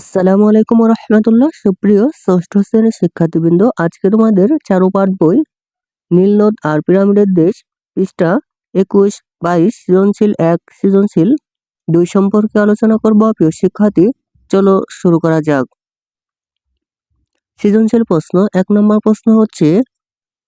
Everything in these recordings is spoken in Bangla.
আসসালামু আলাইকুম রহমতুল্লাহ। সুপ্রিয় ষষ্ঠ শ্রেণির শিক্ষার্থীবৃন্দ, আজকে তোমাদের চারুপাঠ বই, নীলনদ আর পিরামিডের দেশ, পৃষ্ঠা একুশ বাইশ, সৃজনশীল এক, সৃজনশীল দুই সম্পর্কে আলোচনা করব। প্রিয় শিক্ষার্থী, চলো শুরু করা যাক। সৃজনশীল প্রশ্ন, এক নম্বর প্রশ্ন হচ্ছে,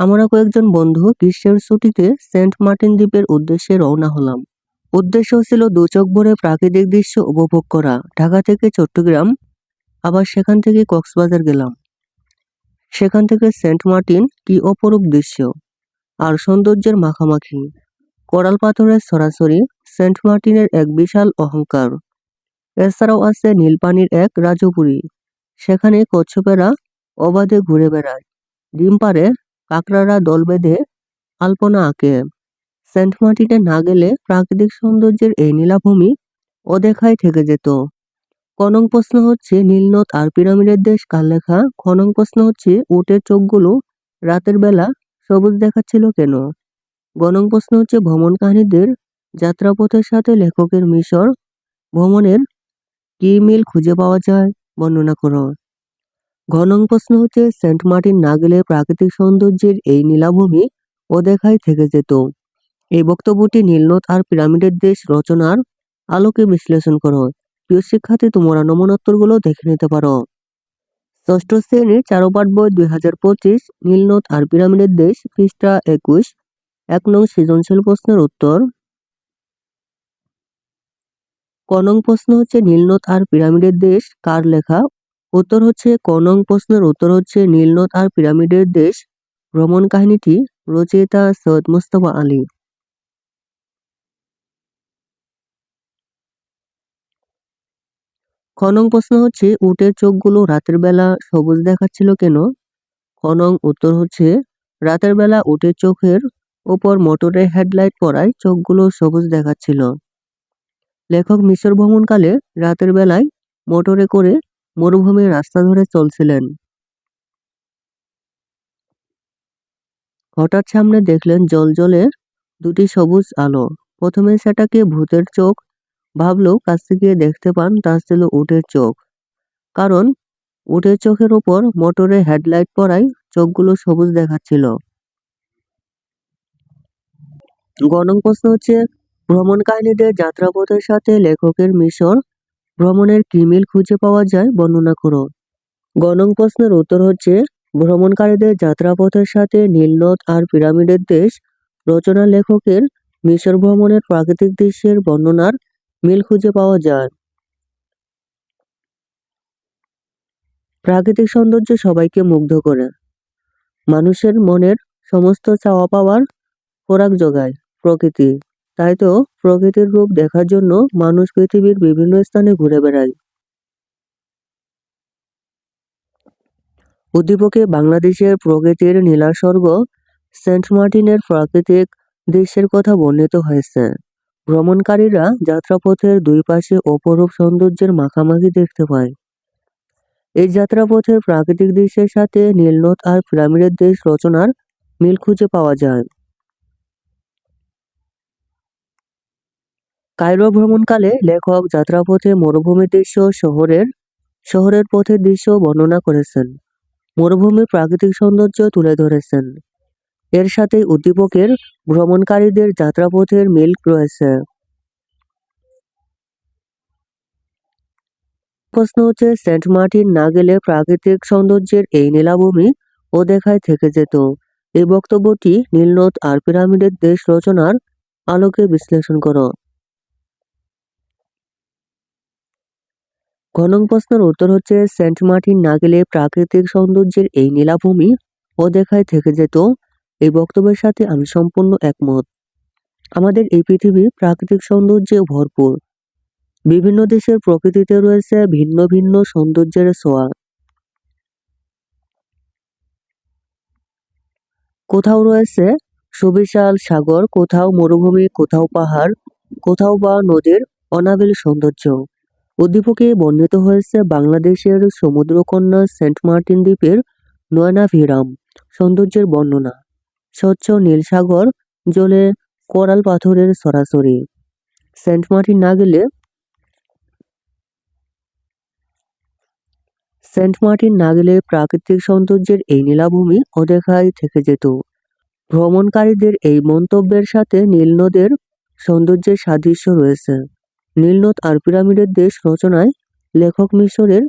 আমরা কয়েকজন বন্ধু গ্রীষ্মের ছুটিতে সেন্ট মার্টিন দ্বীপের উদ্দেশ্যে রওনা হলাম। উদ্দেশ্য ছিল দু চোখ ভরে প্রাকৃতিক দৃশ্য উপভোগ করা। ঢাকা থেকে চট্টগ্রাম, আবার সেখান থেকে কক্সবাজার গেলাম। সেখান থেকে সেন্ট মার্টিন কি অপরূপ দৃশ্য! আর সৌন্দর্যের মাখামাখি। কোরাল পাথরের সরাসরি সেন্ট মার্টিনের এক বিশাল অহংকার। এছাড়াও আছে নীলপানির এক রাজপুরী। সেখানে কচ্ছপেরা অবাধে ঘুরে বেড়ায়। ডিম পারে কাঁকড়ারা দল বেঁধে আলপনা আঁকে। সেন্ট মার্টিনে না গেলে প্রাকৃতিক সৌন্দর্যের এই নীলাভূমি অদেখায় থেকে যেত। কনং প্রশ্ন হচ্ছে নীলনদ আর পিরামিডের দেশ কার লেখা? খনং প্রশ্ন হচ্ছে উটের চোখগুলো রাতের বেলা সবুজ দেখাচ্ছিল কেন? গণং প্রশ্ন হচ্ছে ভ্রমণ কাহিনীদের যাত্রাপথের সাথে লেখকের মিশর ভ্রমণের কি মিল খুঁজে পাওয়া যায় বর্ণনা করো। ঘনং প্রশ্ন হচ্ছে সেন্ট মার্টিন না গেলে প্রাকৃতিক সৌন্দর্যের এই নীলাভূমি অদেখায় থেকে যেত। এই বক্তব্যটি নীলনদ আর পিরামিডের দেশ রচনার আলোকে বিশ্লেষণ করো। প্রিয় শিক্ষার্থী, তোমরা নমনোত্তরগুলো দেখে নিতে পারো। ষষ্ঠ শ্রেণির চারোপাঠ বই দুই হাজার পঁচিশ, নীলনদ আর পিরামিডের দেশ, পৃষ্ঠা একুশ, এক নং সৃজনশীল প্রশ্নের উত্তর। কনং প্রশ্ন হচ্ছে, নীলনদ আর পিরামিডের দেশ কার লেখা? উত্তর হচ্ছে কনং প্রশ্নের উত্তর হচ্ছে, নীলনদ আর পিরামিডের দেশ ভ্রমণ কাহিনীটি রচয়িতা সৈয়দ মুস্তফা আলী। খনং প্রশ্ন হচ্ছে, উটের চোখগুলো রাতের বেলা সবুজ দেখাচ্ছিল কেন? খনং উত্তর হচ্ছে, রাতের বেলা উটের চোখের ওপর মোটরের হেডলাইট পড়ায় চোখগুলো সবুজ দেখাচ্ছিল। লেখক মিশর ভ্রমণকালে রাতের বেলায় মোটরে করে মরুভূমির রাস্তা ধরে চলছিলেন। হঠাৎ সামনে দেখলেন জল জলে দুটি সবুজ আলো। প্রথমে সেটাকে ভূতের চোখ ভাবলেও কাছে গিয়ে দেখতে পান তা ছিল উটের চোখ। কারণ উটের চোখের ওপর মোটরে হেডলাইট পরায় চোখগুলো সবুজ দেখাচ্ছিল। গণং প্রশ্ন হচ্ছে, ভ্রমণ কাহিনীদের যাত্রাপথের সাথে লেখকের মিশর ভ্রমণের কি মিল খুঁজে পাওয়া যায় বর্ণনা করো। গণং প্রশ্নের উত্তর হচ্ছে, ভ্রমণকারীদের যাত্রাপথের সাথে নীলনদ আর পিরামিডের দেশ রচনা লেখকের মিশর ভ্রমণের প্রাকৃতিক দৃশ্যের বর্ণনার মিল খুঁজে পাওয়া যায়। প্রাকৃতিক সৌন্দর্য সবাইকে মুগ্ধ করে। মানুষের মনের সমস্ত চাওয়া পাওয়ার খোরাক জোগায় প্রকৃতি। তাই তো প্রকৃতির রূপ দেখার জন্য মানুষ পৃথিবীর বিভিন্ন স্থানে ঘুরে বেড়ায়। উদ্দীপকে বাংলাদেশের প্রকৃতির নীলাস্বর্গ সেন্ট মার্টিনের প্রাকৃতিক দৃশ্যের কথা বর্ণিত হয়েছে। ভ্রমণকারীরা যাত্রাপথের দুই পাশে অপরূপ সৌন্দর্যের মাখামাখি দেখতে পায়। এই যাত্রাপথের প্রাকৃতিক দৃশ্যের সাথে নীলনদ আর পিরামিডের দেশ রচনার মিল খুঁজে পাওয়া যায়। কায়রো ভ্রমণকালে লেখক যাত্রাপথে মরুভূমির দৃশ্য শহরের শহরের পথের দৃশ্য বর্ণনা করেছেন। মরুভূমির প্রাকৃতিক সৌন্দর্য তুলে ধরেছেন। এর সাথে উদ্দীপকের ভ্রমণকারীদের যাত্রাপথের মিল রয়েছে। প্রশ্ন হচ্ছে, সেন্ট মার্টিন না গেলে প্রাকৃতিক সৌন্দর্যের এই নীলাভূমি ও দেখায় থেকে যেত। এই বক্তব্যটি নীলনদ আর পিরামিডের দেশ রচনার আলোকে বিশ্লেষণ করো। ঘনং প্রশ্নের উত্তর হচ্ছে, সেন্ট মার্টিন না গেলে প্রাকৃতিক সৌন্দর্যের এই নীলাভূমি ও দেখায় থেকে যেত। এই বক্তব্যের সাথে আমি সম্পূর্ণ একমত। আমাদের এই পৃথিবী প্রাকৃতিক সৌন্দর্যে ভরপুর। বিভিন্ন দেশের প্রকৃতিতে রয়েছে ভিন্ন ভিন্ন সৌন্দর্যের ছোঁয়া। কোথাও রয়েছে সুবিশাল সাগর, কোথাও মরুভূমি, কোথাও পাহাড়, কোথাও বা নদীর অনাবিল সৌন্দর্য। উদ্দীপকে বর্ণিত হয়েছে বাংলাদেশের সমুদ্রকন্যা সেন্ট মার্টিন দ্বীপের নয়নাভিরাম সৌন্দর্যের বর্ণনা। স্বচ্ছ নীল সাগর জলে কোরাল পাথরের সরাসরি। সেন্ট মার্টিন না গেলে সেন্ট মার্টিন না গেলে প্রাকৃতিক সৌন্দর্যের এই নীলাভূমি অদেখায় থেকে যেত। ভ্রমণকারীদের এই মন্তব্যের সাথে নীলনদের সৌন্দর্যের সাদৃশ্য রয়েছে। নীলনদ আর পিরামিডের দেশ রচনায় লেখক মিশরের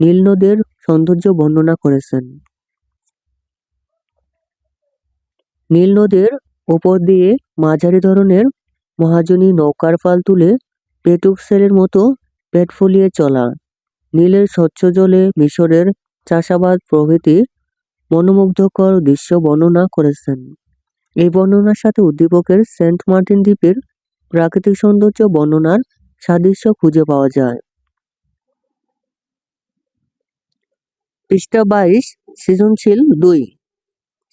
নীলনদের সৌন্দর্য বর্ণনা করেছেন। নীলনদের ওপর দিয়ে মাঝারি ধরনের মহাজনী নৌকার পাল তুলে পেটুকসেলের মতো পেট ফুলিয়ে চলা। নীলের স্বচ্ছ জলে মিশরের চাষাবাদ প্রভৃতি মনোমুগ্ধকর দৃশ্য বর্ণনা করেছেন। এই বর্ণনার সাথে উদ্দীপকের সেন্ট মার্টিন দ্বীপের প্রাকৃতিক সৌন্দর্য বর্ণনার সাদৃশ্য খুঁজে পাওয়া যায়। পৃষ্ঠা বাইশ, সৃজনশীল দুই।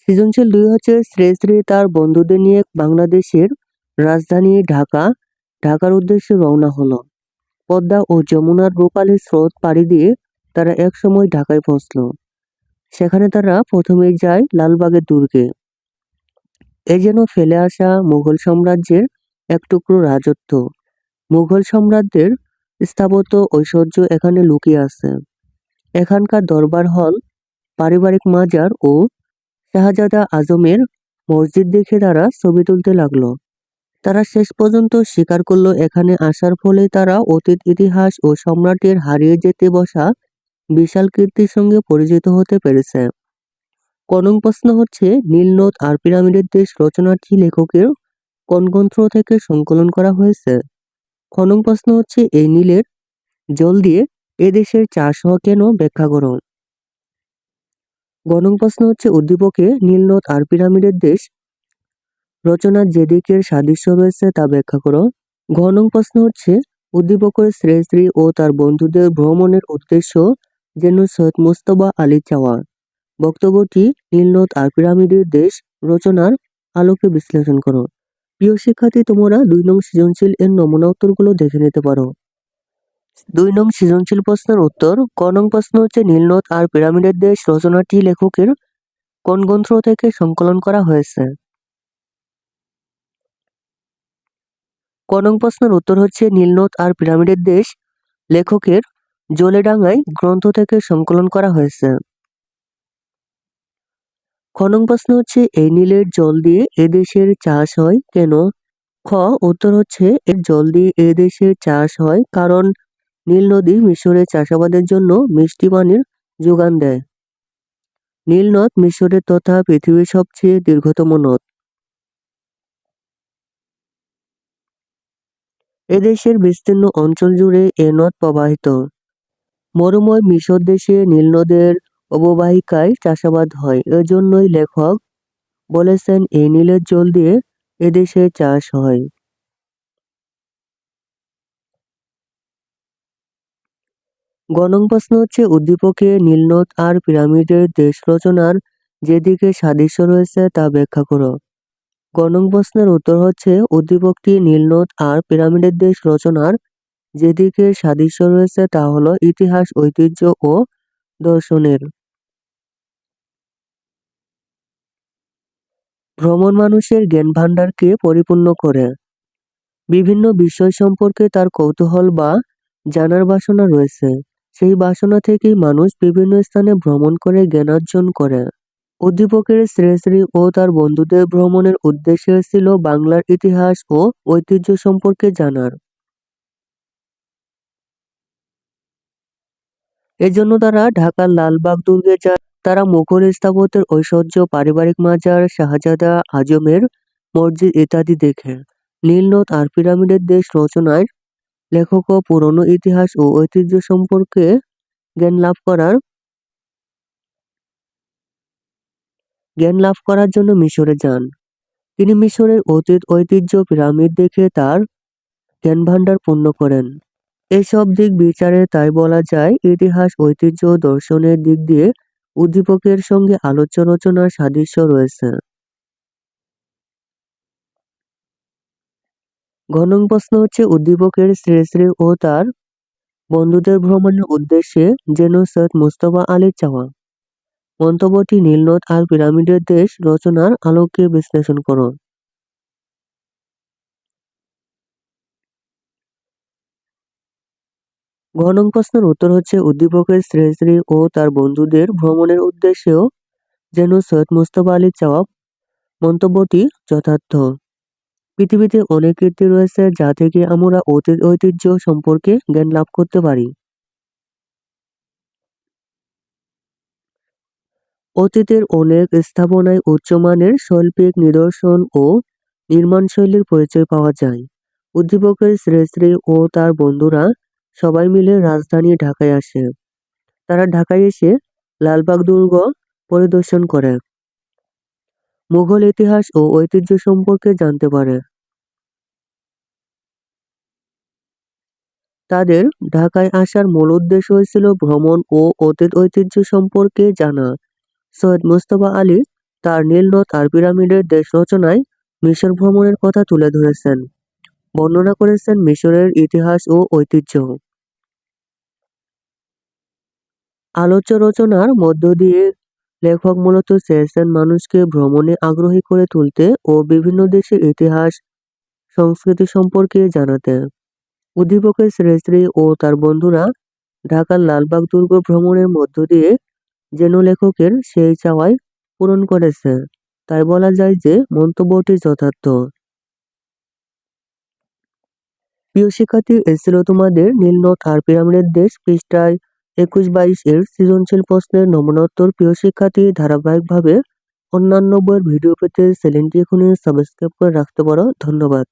সৃজনশীল দুই হচ্ছে শ্রেয়শ্রী তার বন্ধুদের নিয়ে বাংলাদেশের রাজধানী ঢাকা। ঢাকার উদ্দেশ্যে রওনা হলো। পদ্মা ও যমুনার রূপালী স্রোত পাড়ি দিয়ে তারা একসময় ঢাকায় পৌঁছল। সেখানে তারা প্রথমেই যায় লালবাগের দুর্গে। এ যেন ফেলে আসা মুঘল সাম্রাজ্যের এক টুকরো রাজত্ব। মুঘল সম্রাটদের স্থাপত্য ঐশ্বর্য এখানে লুকিয়ে আছে। এখানকার দরবার হল, পারিবারিক মাজার ও শাহজাদা আজমের মসজিদ দেখে তারা ছবি তুলতে লাগল। তারা শেষ পর্যন্ত স্বীকার করল, এখানে আসার ফলে তারা অতীত ইতিহাস ও সম্রাটের হারিয়ে যেতে বসা বিশাল কীর্তির সঙ্গে পরিচিত হতে পেরেছে। কনং প্রশ্ন হচ্ছে নীলনদ আর পিরামিডের দেশ রচনাটি লেখকের কোন গ্রন্থ থেকে সংকলন করা হয়েছে? খনং প্রশ্ন হচ্ছে, এই নীলের জল দিয়ে এদেশের দেশের চাষ হওয়া কেন ব্যাখ্যা করো গণং প্রশ্ন হচ্ছে উদ্দীপকে নীলনদ আর পিরামিডের দেশ। রচনার যে দিকের সাদৃশ্য রয়েছে তা ব্যাখ্যা করো। ঘনং প্রশ্ন হচ্ছে উদ্দীপকের শ্রেয়শ্রী ও তার বন্ধুদের ভ্রমণের উদ্দেশ্য যেন সৈয়দ মুস্তফা আলী চাওয়া বক্তব্যটি নীলনদ আর পিরামিডের দেশ রচনার আলোকে বিশ্লেষণ করো। প্রিয় শিক্ষার্থী, তোমরা দুই নং সৃজনশীল এর নমুনা উত্তরগুলো দেখে নিতে পারো। দুই নং সৃজনশীল প্রশ্নের উত্তর, ক নং প্রশ্ন হচ্ছে নীলনদ আর পিরামিডের দেশ রচনাটি লেখকের কোন গ্রন্থ থেকে সংকলন করা হয়েছে। ক নং প্রশ্নের উত্তর হচ্ছে নীলনদ আর পিরামিডের দেশ, লেখকের জলেডাঙ্গায় গ্রন্থ থেকে সংকলন করা হয়েছে। খ নং প্রশ্ন হচ্ছে, এই নীলের জল দিয়ে এদেশের চাষ হয় কেন? খ, উত্তর হচ্ছে, এর জল দিয়ে এদেশের চাষ হয় কারণ নীল নদী মিশরের চাষাবাদের জন্য মিষ্টি পানির যোগান দেয়। নীল নদ মিশরের তথা পৃথিবীর সবচেয়ে দীর্ঘতম নদ। এদেশের বিস্তীর্ণ অঞ্চল জুড়ে এ নদ প্রবাহিত। মরুময় মিশর দেশে নীল নদের অববাহিকায় চাষাবাদ হয়। এজন্যই লেখক বলেছেন, এই নীলের জল দিয়ে এদেশে চাষ হয়। গণং প্রশ্ন হচ্ছে, উদ্দীপকে নীলনদ আর পিরামিডের দেশ রচনার যেদিকে সাদৃশ্য রয়েছে তা ব্যাখ্যা করো। গণং প্রশ্নের উত্তর হচ্ছে, উদ্দীপকটি নীলনদ আর পিরামিডের দেশ রচনার যেদিকে সাদৃশ্য রয়েছে তা হলো ইতিহাস, ঐতিহ্য ও দর্শনের। ভ্রমণ মানুষের জ্ঞান ভাণ্ডারকে পরিপূর্ণ করে। বিভিন্ন বিষয় সম্পর্কে তার কৌতূহল বা জানার বাসনা রয়েছে। সেই বাসনা থেকেই মানুষ বিভিন্ন স্থানে ভ্রমণ করে জ্ঞানার্জন করে। উদ্দীপকের শ্রেয়শ্রী ও তার বন্ধুদের ভ্রমণের উদ্দেশ্য ছিল বাংলার ইতিহাস ও ঐতিহ্য সম্পর্কে জানার। এজন্য তারা ঢাকার লালবাগ দুর্গে যায় তারা মুঘল স্থাপত্যের ঐশ্বর্য, পারিবারিক মাজার, শাহজাদা, আজমের মসজিদ ইত্যাদি দেখে। নীলনদ আর পিরামিডের দেশ রচনায় লেখকও পুরনো ইতিহাস ও ঐতিহ্য সম্পর্কে জ্ঞান লাভ করার জ্ঞান লাভ করার জন্য মিশরে যান। তিনি মিশরের অতীত ঐতিহ্য পিরামিড দেখে তার জ্ঞান ভাণ্ডার পূর্ণ করেন। এসব দিক বিচারে তাই বলা যায়, ইতিহাস, ঐতিহ্য দর্শনের দিক দিয়ে উদ্দীপকের সঙ্গে আলোচনা সাদৃশ্য রয়েছে। ঘনং প্রশ্ন হচ্ছে উদ্দীপকের শ্রেয়শ্রী ও তার বন্ধুদের ভ্রমণের উদ্দেশ্যে যেন সৈয়দ মুস্তফা আলীর চাওয়া। মন্তব্যটি নীলনদ আর পিরামিডের দেশ রচনার আলোকে বিশ্লেষণ করো ঘনং প্রশ্নের উত্তর হচ্ছে উদ্দীপকের শ্রীশ্রী ও তার বন্ধুদের ভ্রমণের উদ্দেশ্যেও যেন সৈয়দ মুস্তফা আলীর চাওয়া। মন্তব্যটি যথার্থ। পৃথিবীতে অনেক কীর্তি রয়েছে যা থেকে আমরা অতীত ঐতিহ্য সম্পর্কে জ্ঞান লাভ করতে পারি। অতীতের অনেক স্থাপনায় উচ্চমানের শৈল্পিক নিদর্শন ও নির্মাণশৈলীর পরিচয় পাওয়া যায়। উদ্দীপকের শ্রীশ্রী ও তার বন্ধুরা সবাই মিলে রাজধানী ঢাকায় আসে। তারা ঢাকায় এসে লালবাগ দুর্গ পরিদর্শন করে। মুঘল ইতিহাস ও ঐতিহ্য সম্পর্কে জানতে পারে। তাদের ঢাকায় আসার মূল উদ্দেশ্য হয়েছিল ভ্রমণ ও অতীত ঐতিহ্য সম্পর্কে জানা। সৈয়দ মুস্তফা আলী তার নীলনদ আর পিরামিডের দেশ রচনায় মিশর ভ্রমণের কথা তুলে ধরেছেন। বর্ণনা করেছেন মিশরের ইতিহাস ও ঐতিহ্য। আলোচ্য রচনার মধ্য দিয়ে লেখক মূলত চেয়েছেন মানুষকে ভ্রমণে আগ্রহী করে তুলতে ও বিভিন্ন দেশের ইতিহাস, সংস্কৃতি সম্পর্কে জানাতে। উদ্দীপকের শ্রীশ্রী ও তার বন্ধুরা ঢাকার লালবাগ দুর্গ ভ্রমণের মধ্য দিয়ে যেন লেখকের সেই চাওয়াই পূরণ করেছে। তাই বলা যায় যে মন্তব্যটি যথার্থ। প্রিয় শিক্ষার্থী, এ তোমাদের নীলনদ আর পিরামিডের দেশ পৃষ্ঠায় একুশ বাইশ এর সৃজনশীল প্রশ্নের নমুনোত্তর। প্রিয় শিক্ষার্থী, ধারাবাহিকভাবে অন্যান্য বইয়ের ভিডিও পেতে চ্যানেলটি এখনই সাবস্ক্রাইব করে রাখতে পারো। ধন্যবাদ।